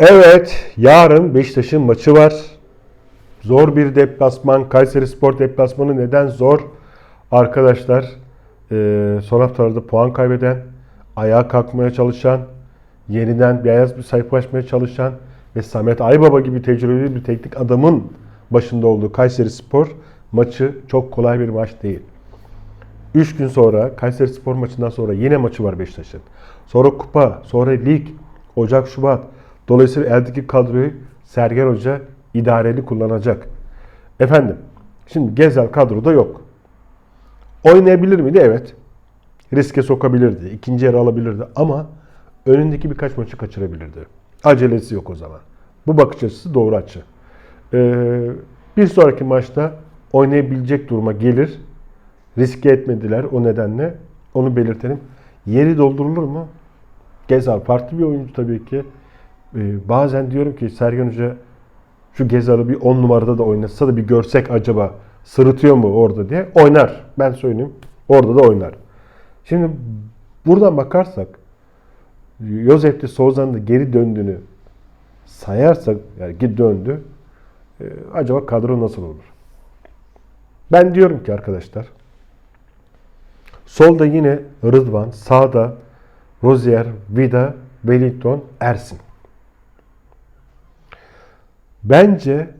Evet, yarın Beşiktaş'ın maçı var. Zor bir deplasman. Kayseri Spor deplasmanı neden zor? Arkadaşlar, e, son haftalarda puan kaybeden, ayağa kalkmaya çalışan, yeniden beyaz bir sayfa açmaya çalışan ve Samet Aybaba gibi tecrübeli bir teknik adamın başında olduğu Kayseri Spor maçı çok kolay bir maç değil. 3 gün sonra Kayseri Spor maçından sonra yine maçı var Beşiktaş'ın. Sonra kupa, sonra lig, Ocak, Şubat. Dolayısıyla eldeki kadroyu Sergen Hoca idareli kullanacak. Efendim, şimdi Gezel kadroda yok. Oynayabilir miydi? Evet. Riske sokabilirdi. ikinci yarı alabilirdi. Ama önündeki birkaç maçı kaçırabilirdi. Acelesi yok o zaman. Bu bakış açısı doğru açı. Ee, bir sonraki maçta oynayabilecek duruma gelir. Riske etmediler o nedenle. Onu belirtelim. Yeri doldurulur mu? Gezal farklı bir oyuncu tabii ki. Ee, bazen diyorum ki Sergen Hoca şu Gezal'ı bir 10 numarada da oynatsa da bir görsek acaba sırıtıyor mu orada diye. Oynar. Ben söyleyeyim. Orada da oynar. Şimdi buradan bakarsak Josep de Souza'nın da geri döndüğünü sayarsak yani geri döndü. e, acaba kadro nasıl olur? Ben diyorum ki arkadaşlar solda yine Rıdvan, sağda Rozier, Vida, Wellington, Ersin. Bence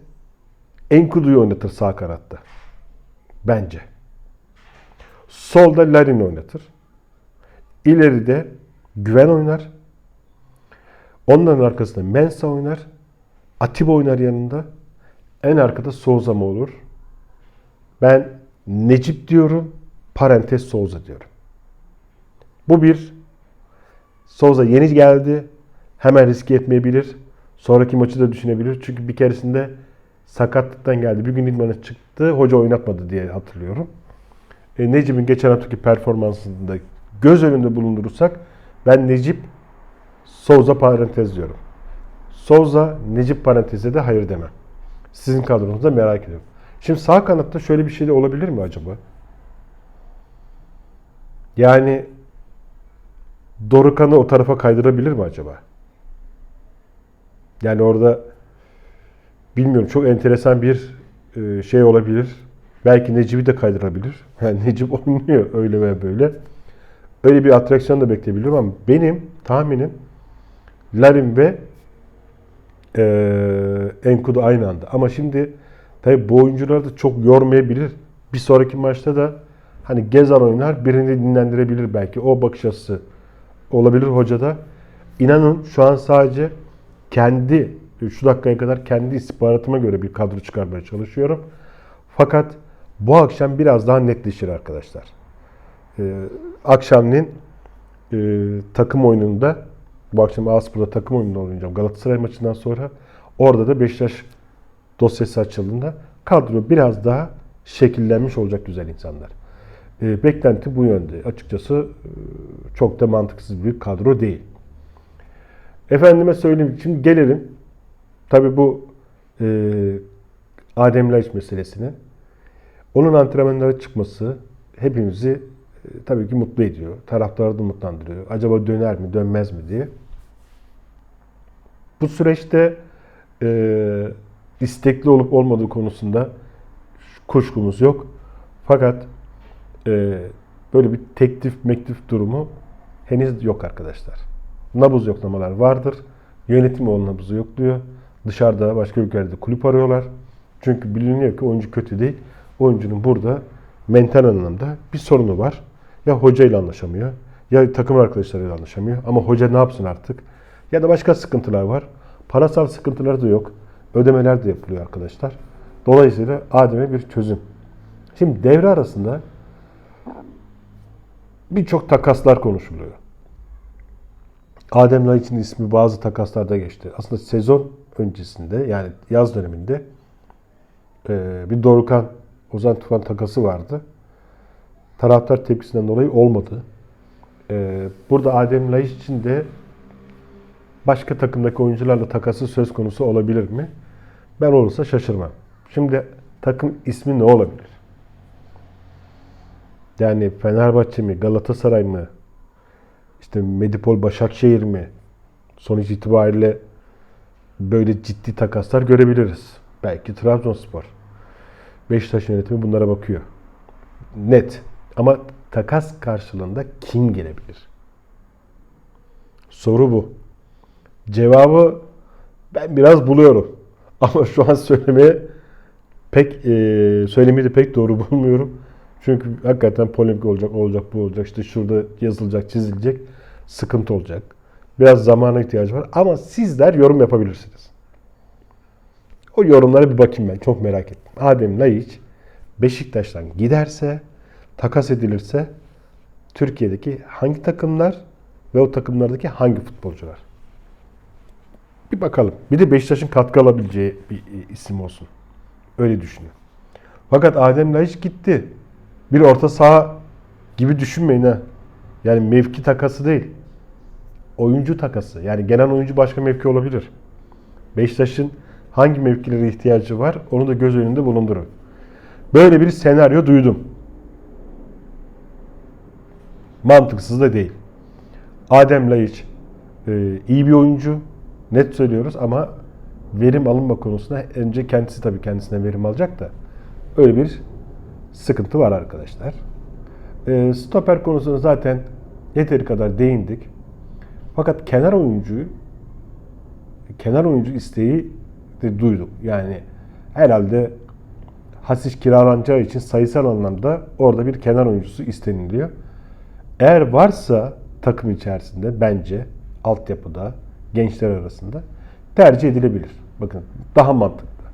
Enkudu'yu oynatır sağ kanatta. Bence. Solda Larin oynatır. İleride Güven oynar. Onların arkasında Mensa oynar. Atiba oynar yanında. En arkada Souza mı olur? Ben Necip diyorum. Parantez Souza diyorum. Bu bir. Souza yeni geldi. Hemen riske etmeyebilir. Sonraki maçı da düşünebilir. Çünkü bir keresinde sakatlıktan geldi. Bir gün idmana çıktı. Hoca oynatmadı diye hatırlıyorum. E, Necip'in geçen haftaki performansında göz önünde bulundurursak ben Necip Souza parantez diyorum. Souza Necip paranteze de hayır demem. Sizin kadronuzda merak ediyorum. Şimdi sağ kanatta şöyle bir şey de olabilir mi acaba? Yani Dorukan'ı o tarafa kaydırabilir mi acaba? Yani orada bilmiyorum çok enteresan bir e, şey olabilir. Belki Necip'i de kaydırabilir. Yani Necip oynuyor öyle ve böyle. Öyle bir atraksiyon da bekleyebilirim ama benim tahminim Larin ve e, Enkudu aynı anda. Ama şimdi tabi bu oyuncuları da çok yormayabilir. Bir sonraki maçta da hani Gezal oynar birini dinlendirebilir belki. O bakış açısı olabilir hocada. İnanın şu an sadece kendi şu dakikaya kadar kendi istihbaratıma göre bir kadro çıkarmaya çalışıyorum. Fakat bu akşam biraz daha netleşir arkadaşlar. Ee, akşamleyin e, takım oyununda bu akşam Aspur'da takım oyununda oynayacağım. Galatasaray maçından sonra orada da Beşiktaş dosyası açıldığında kadro biraz daha şekillenmiş olacak güzel insanlar. E, beklenti bu yönde. Açıkçası e, çok da mantıksız bir kadro değil. Efendime söyleyeyim. Şimdi gelelim. Tabi bu e, Adem Laiç meselesine. Onun antrenmanlara çıkması hepimizi e, tabii ki mutlu ediyor. Taraftarı da mutlandırıyor. Acaba döner mi, dönmez mi diye. Bu süreçte e, istekli olup olmadığı konusunda kuşkumuz yok. Fakat e, böyle bir teklif mektif durumu henüz yok arkadaşlar. Nabız yoklamalar vardır. Yönetim o nabızı yokluyor. Dışarıda başka ülkelerde kulüp arıyorlar. Çünkü biliniyor ki oyuncu kötü değil. Oyuncunun burada mental anlamda bir sorunu var. Ya hocayla anlaşamıyor ya takım arkadaşlarıyla anlaşamıyor. Ama hoca ne yapsın artık? Ya da başka sıkıntılar var. Parasal sıkıntıları da yok. Ödemeler de yapılıyor arkadaşlar. Dolayısıyla Adem'e bir çözüm. Şimdi devre arasında birçok takaslar konuşuluyor. Adem Laiç'in ismi bazı takaslarda geçti. Aslında sezon öncesinde yani yaz döneminde e, bir Dorukan Ozan Tufan takası vardı. Taraftar tepkisinden dolayı olmadı. E, burada Adem Laiç için de başka takımdaki oyuncularla takası söz konusu olabilir mi? Ben olursa şaşırmam. Şimdi takım ismi ne olabilir? Yani Fenerbahçe mi, Galatasaray mı, işte Medipol Başakşehir mi? Sonuç itibariyle böyle ciddi takaslar görebiliriz. Belki Trabzonspor. Beşiktaş yönetimi bunlara bakıyor. Net. Ama takas karşılığında kim gelebilir? Soru bu. Cevabı ben biraz buluyorum. Ama şu an söylemeye pek e, söylemeyi de pek doğru bulmuyorum. Çünkü hakikaten polemik olacak, olacak, bu olacak. İşte şurada yazılacak, çizilecek. Sıkıntı olacak. Biraz zamana ihtiyacı var. Ama sizler yorum yapabilirsiniz. O yorumlara bir bakayım ben. Çok merak ettim. Adem Laiç Beşiktaş'tan giderse, takas edilirse Türkiye'deki hangi takımlar ve o takımlardaki hangi futbolcular? Bir bakalım. Bir de Beşiktaş'ın katkı alabileceği bir isim olsun. Öyle düşünüyorum. Fakat Adem Laiç gitti. Bir orta saha gibi düşünmeyin ha. Yani mevki takası değil. Oyuncu takası. Yani genel oyuncu başka mevki olabilir. Beşiktaş'ın hangi mevkilere ihtiyacı var onu da göz önünde bulundurun. Böyle bir senaryo duydum. Mantıksız da değil. Adem Laiç e, iyi bir oyuncu. Net söylüyoruz ama verim alınma konusunda önce kendisi tabii kendisine verim alacak da öyle bir sıkıntı var arkadaşlar. E, stoper konusunda zaten yeteri kadar değindik. Fakat kenar oyuncuyu kenar oyuncu isteği de duyduk. Yani herhalde Hasiş kiralanacağı için sayısal anlamda orada bir kenar oyuncusu isteniliyor. Eğer varsa takım içerisinde bence altyapıda gençler arasında tercih edilebilir. Bakın daha mantıklı.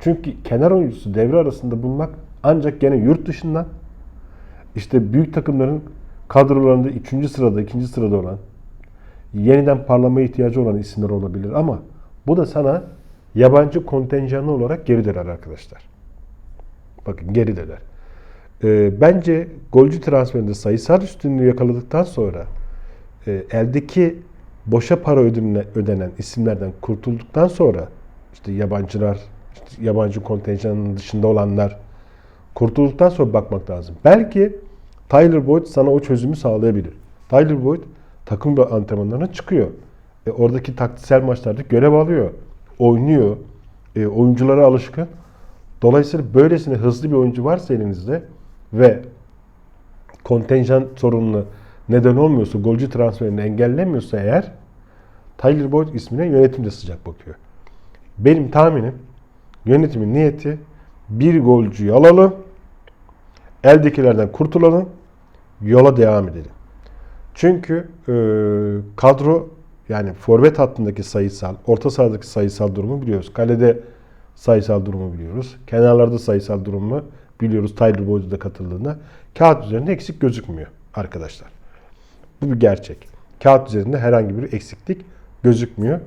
Çünkü kenar oyuncusu devre arasında bulmak ancak gene yurt dışından işte büyük takımların kadrolarında 3. sırada, 2. sırada olan yeniden parlamaya ihtiyacı olan isimler olabilir ama bu da sana yabancı kontenjanı olarak geri döner arkadaşlar. Bakın geri döner. E, bence golcü transferinde sayısal üstünlüğü yakaladıktan sonra e, eldeki boşa para ödemine, ödenen isimlerden kurtulduktan sonra işte yabancılar, işte yabancı kontenjanının dışında olanlar kurtulduktan sonra bakmak lazım. Belki Tyler Boyd sana o çözümü sağlayabilir. Tyler Boyd takım antrenmanlarına çıkıyor. E, oradaki taktiksel maçlarda görev alıyor. Oynuyor. E, oyunculara alışkın. Dolayısıyla böylesine hızlı bir oyuncu varsa elinizde ve kontenjan sorununu neden olmuyorsa, golcü transferini engellemiyorsa eğer Tyler Boyd ismine yönetim de sıcak bakıyor. Benim tahminim yönetimin niyeti bir golcüyü alalım, eldekilerden kurtulalım, yola devam edelim. Çünkü e, kadro yani forvet hattındaki sayısal, orta sahadaki sayısal durumu biliyoruz. Kalede sayısal durumu biliyoruz. Kenarlarda sayısal durumu biliyoruz. Tyler Boyd'u da katıldığında. Kağıt üzerinde eksik gözükmüyor arkadaşlar. Bu bir gerçek. Kağıt üzerinde herhangi bir eksiklik gözükmüyor.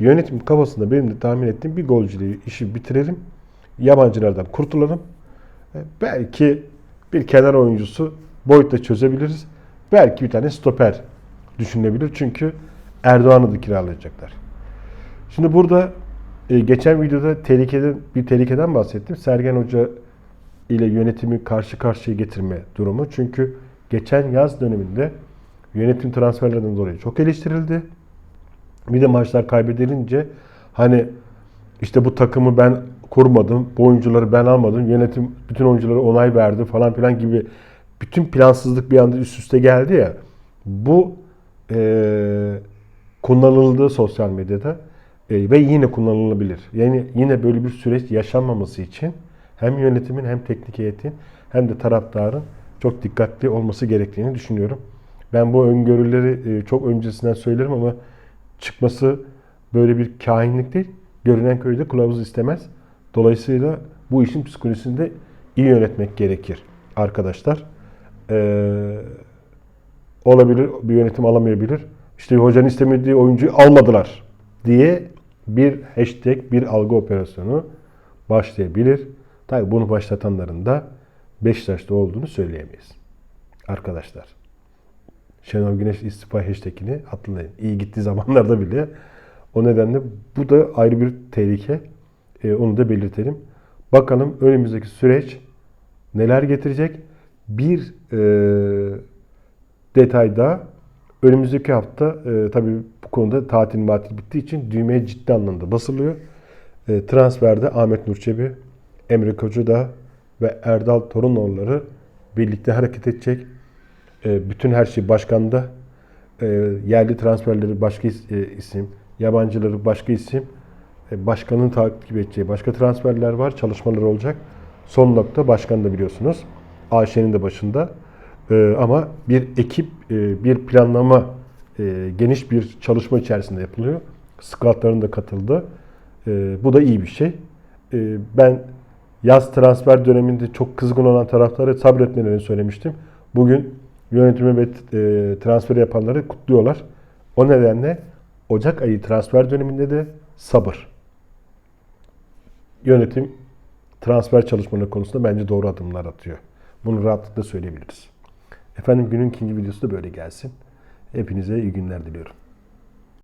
Yönetim kafasında benim de tahmin ettiğim bir golcüyle işi bitirelim. Yabancılardan kurtulalım. E, belki bir kenar oyuncusu boyutta çözebiliriz. Belki bir tane stoper düşünülebilir. Çünkü Erdoğan'ı da kiralayacaklar. Şimdi burada e, geçen videoda tehlikeden bir tehlikeden bahsettim. Sergen Hoca ile yönetimi karşı karşıya getirme durumu. Çünkü geçen yaz döneminde yönetim transferlerinden dolayı çok eleştirildi. Bir de maçlar kaybedilince hani işte bu takımı ben kurmadım, bu oyuncuları ben almadım, yönetim bütün oyunculara onay verdi falan filan gibi bütün plansızlık bir anda üst üste geldi ya. Bu e, kullanıldı sosyal medyada e, ve yine kullanılabilir. Yani yine böyle bir süreç yaşanmaması için hem yönetimin hem teknik heyetin hem de taraftarın çok dikkatli olması gerektiğini düşünüyorum. Ben bu öngörüleri e, çok öncesinden söylerim ama çıkması böyle bir kahinlik değil. Görünen köyde kılavuz istemez. Dolayısıyla bu işin psikolojisini de iyi yönetmek gerekir arkadaşlar. Ee, olabilir, bir yönetim alamayabilir. İşte hocanın istemediği oyuncuyu almadılar diye bir hashtag, bir algı operasyonu başlayabilir. Tabii bunu başlatanların da Beşiktaş'ta olduğunu söyleyemeyiz. Arkadaşlar. Şenol Güneş istifa hashtagini hatırlayın. İyi gittiği zamanlarda bile. O nedenle bu da ayrı bir tehlike. Ee, onu da belirtelim. Bakalım önümüzdeki süreç neler getirecek? Bir e, detay daha. Önümüzdeki hafta e, tabii konuda tatil matil bittiği için düğmeye ciddi anlamda basılıyor. E, transferde Ahmet Nurçebi, Emre Kocadağ ve Erdal Torunoğulları birlikte hareket edecek. E, bütün her şey başkanda. E, yerli transferleri başka is- e, isim, yabancıları başka isim. E, başkanın takip edeceği başka transferler var, çalışmalar olacak. Son nokta başkan da biliyorsunuz. AŞ'nin de başında. E, ama bir ekip, e, bir planlama, geniş bir çalışma içerisinde yapılıyor. Scoutların da katıldı. Bu da iyi bir şey. Ben yaz transfer döneminde çok kızgın olan taraftarı sabretmelerini söylemiştim. Bugün yönetimi ve e, transfer yapanları kutluyorlar. O nedenle Ocak ayı transfer döneminde de sabır. Yönetim transfer çalışmaları konusunda bence doğru adımlar atıyor. Bunu rahatlıkla söyleyebiliriz. Efendim günün ikinci videosu da böyle gelsin. Hepinize iyi günler diliyorum.